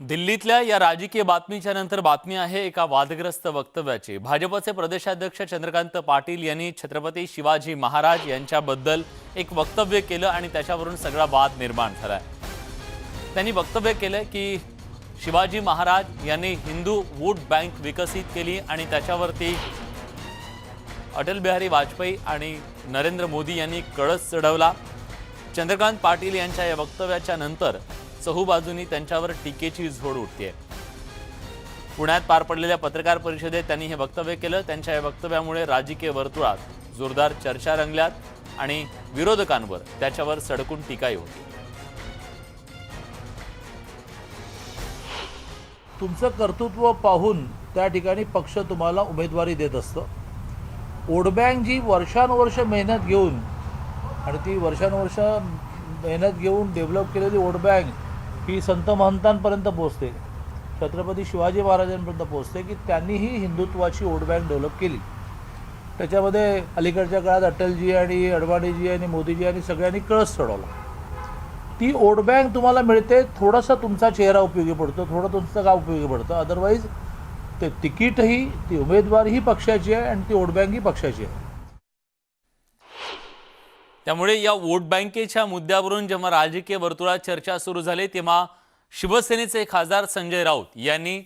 दिल्लीतल्या या राजकीय बातमीच्या नंतर बातमी आहे एका वादग्रस्त वक्तव्याची. भाजपचे प्रदेशाध्यक्ष चंद्रकांत पाटील यांनी छत्रपती शिवाजी महाराज यांच्याबद्दल एक वक्तव्य केलं आणि त्याच्यावरून सगळा वाद निर्माण झाला त्यांनी वक्तव्य केलं की शिवाजी महाराज यांनी हिंदू वूड बँक विकसित केली आणि त्याच्यावरती अटल बिहारी वाजपेयी आणि नरेंद्र मोदी यांनी कळस चढवला. चंद्रकांत पाटील यांच्या या वक्तव्याच्या नंतर चहूबाजूंनी त्यांच्यावर टीकेची झोड उठते पुण्यात पार पडलेल्या पत्रकार परिषदेत त्यांनी हे वक्तव्य केलं. त्यांच्या या वक्तव्यामुळे राजकीय वर्तुळात जोरदार चर्चा रंगल्यात आणि विरोधकांवर त्याच्यावर सडकून टीकाही होती. तुमचं कर्तृत्व पाहून त्या ठिकाणी पक्ष तुम्हाला उमेदवारी देत असतं. वोट जी वर्षानुवर्ष मेहनत घेऊन आणि ती वर्षानुवर्ष मेहनत घेऊन डेव्हलप केलेली वोट बँक ही संत महंतांपर्यंत पोचते छत्रपती शिवाजी महाराजांपर्यंत पोचते की त्यांनीही हिंदुत्वाची वोट बँक डेव्हलप केली. त्याच्यामध्ये अलीकडच्या काळात अटलजी आणि अडवाणीजी आणि मोदीजी आणि सगळ्यांनी कळस चढवला. ती वोट बँक तुम्हाला मिळते थोडासा तुमचा चेहरा उपयोगी पडतो थोडं तुमचं गाव उपयोगी पडतं. अदरवाईज ते तिकीटही ती उमेदवारीही पक्षाची आहे आणि ती वोट पक्षाची आहे. त्यामुळे या वोट बँकेच्या मुद्द्यावरून जेव्हा राजकीय वर्तुळात चर्चा सुरू झाली तेव्हा शिवसेनेचे खासदार संजय राऊत यांनी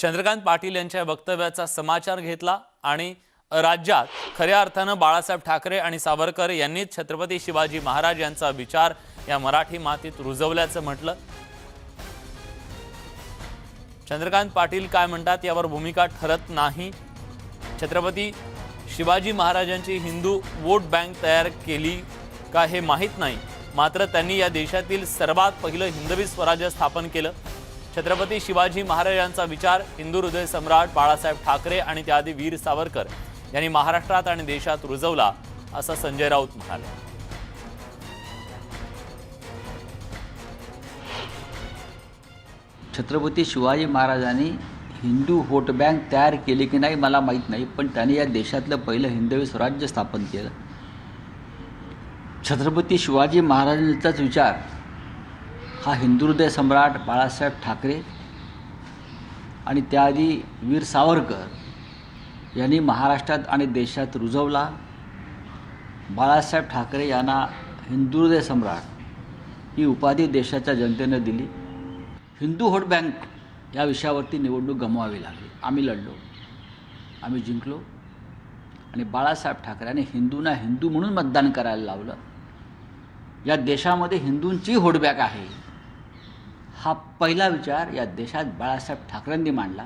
चंद्रकांत पाटील यांच्या वक्तव्याचा समाचार घेतला आणि राज्यात खऱ्या अर्थानं बाळासाहेब ठाकरे आणि सावरकर यांनीच छत्रपती शिवाजी महाराज यांचा विचार या मराठी मातीत रुजवल्याचं म्हटलं. चंद्रकांत पाटील काय म्हणतात यावर भूमिका ठरत नाही. छत्रपती शिवाजी महाराजांची हिंदू वोट बँक तयार केली का हे माहीत नाही. मात्र त्यांनी या देशातील सर्वात पहिलं हिंदवी स्वराज्य स्थापन केलं. छत्रपती शिवाजी महाराजांचा विचार हिंदू हृदय सम्राट बाळासाहेब ठाकरे आणि त्याआधी वीर सावरकर यांनी महाराष्ट्रात आणि देशात रुजवला असं संजय राऊत म्हणाले. छत्रपती शिवाजी महाराजांनी हिंदू व्होट बँक तयार केली की नाही मला माहीत नाही पण त्याने या देशातलं पहिलं हिंदवी स्वराज्य स्थापन केलं. छत्रपती शिवाजी महाराजांचाच विचार. हा हिंदुहृदय सम्राट बाळासाहेब ठाकरे आणि त्याआधी वीर सावरकर यांनी महाराष्ट्रात आणि देशात रुजवला. बाळासाहेब ठाकरे यांना हिंदुहृदय सम्राट ही उपाधी देशाच्या जनतेनं दिली. हिंदू व्होट बँक या विषयावरती निवडणूक गमवावी लागली. आम्ही लढलो. आम्ही जिंकलो. आणि बाळासाहेब ठाकरेने हिंदूंना हिंदू म्हणून मतदान करायला लावलं. या देशामध्ये हिंदूंची होडबॅक आहे. हा पहिला विचार या देशात बाळासाहेब ठाकरेंनी मांडला.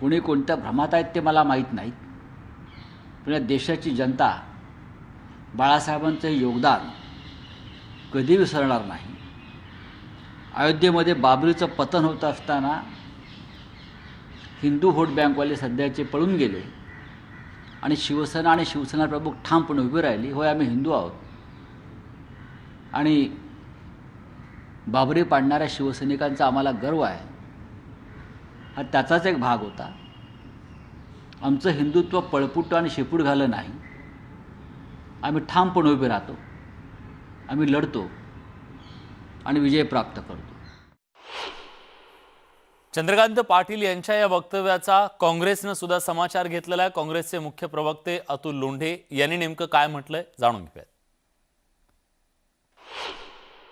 कोणी कोणत्या भ्रमात आहेत ते मला माहीत नाहीत. पण या देशाची जनता बाळासाहेबांचं योगदान कधी विसरणार नाही. अयोध्येमध्ये बाबरीचं पतन होत असताना हिंदू व्होट बँकवाले सध्याचे पळून गेले आणि शिवसेना आणि शिवसेना प्रमुख ठामपणे उभी राहिली होय आम्ही हिंदू आहोत. आणि बाबरी पाडणाऱ्या शिवसैनिकांचा आम्हाला गर्व आहे. हा त्याचाच एक भाग होता. आमचं हिंदुत्व पळपुट आणि शेपूट घालं नाही. आम्ही ठामपणे उभे राहतो. आम्ही लढतो. आणि विजय प्राप्त करतो. चंद्रकांत पाटील यांच्या या वक्तव्याचा काँग्रेसनं सुद्धा समाचार घेतलेला आहे. काँग्रेसचे मुख्य प्रवक्ते अतुल लोंढे यांनी नेमकं काय म्हटलंय जाणून घेऊयात.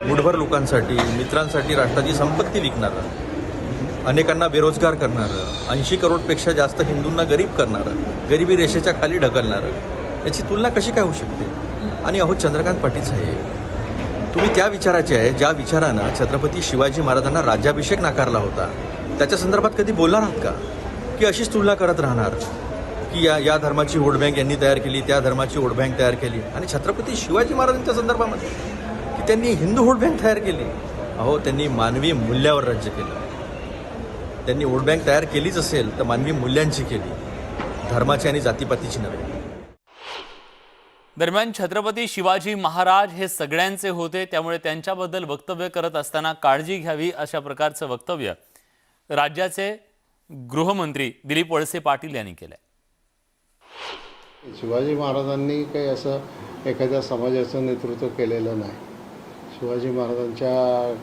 मुठभर लोकांसाठी मित्रांसाठी राष्ट्राची संपत्ती विकणारं अनेकांना बेरोजगार करणारं ऐंशी करोडपेक्षा जास्त हिंदूंना गरीब करणारं गरिबी रेषेच्या खाली ढकलणारं याची तुलना कशी काय होऊ शकते? आणि अहो चंद्रकांत पाटील साहेब तुम्ही त्या विचाराचे आहे ज्या विचारानं छत्रपती शिवाजी महाराजांना राज्याभिषेक नाकारला होता त्याच्या संदर्भात कधी बोलणार आहात का? की अशीच तुलना करत राहणार? की या या धर्माची वोट बँक यांनी तयार केली त्या धर्माची वोट बँक तयार केली? आणि छत्रपती शिवाजी महाराजांच्या संदर्भामध्ये की त्यांनी हिंदू वोट बँक तयार केली? अहो त्यांनी मानवी मूल्यावर राज्य केलं. त्यांनी वोट बँक तयार केलीच असेल तर मानवी मूल्यांची केली. धर्माची आणि जातीपातीची नव्हे. दरम्यान छत्रपती शिवाजी महाराज हे सगळ्यांचे होते त्यामुळे त्यांच्याबद्दल वक्तव्य करत असताना काळजी घ्यावी अशा प्रकारचं वक्तव्य राज्याचे गृहमंत्री दिलीप वळसे पाटील यांनी केलंय. शिवाजी महाराजांनी काही असं एखाद्या समाजाचं नेतृत्व केलेलं नाही. शिवाजी महाराजांच्या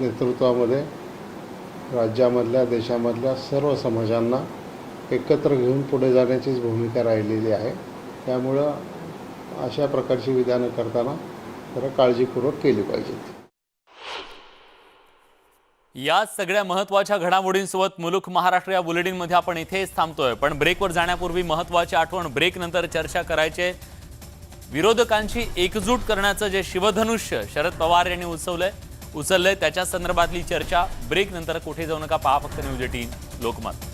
नेतृत्वामध्ये राज्यामधल्या देशामधल्या सर्व समाजांना एकत्र घेऊन पुढे जाण्याचीच भूमिका राहिलेली आहे. त्यामुळं अशा प्रकारची विधानं करताना जरा काळजीपूर्वक केली पाहिजेत या सगळ्या महत्त्वाच्या घडामोडींसोबत मुलुक महाराष्ट्र या बुलेटिनमध्ये आपण इथेच थांबतोय. पण ब्रेकवर जाण्यापूर्वी महत्वाची आठवण. ब्रेक नंतर चर्चा करायचे. विरोधकांची एकजूट करण्याचं जे शिवधनुष्य शरद पवार यांनी उचवलंय उचललंय त्याच्या संदर्भातली चर्चा. ब्रेक नंतर कुठे जाऊ नका पहा फक्त न्यूज एटीन लोकमत.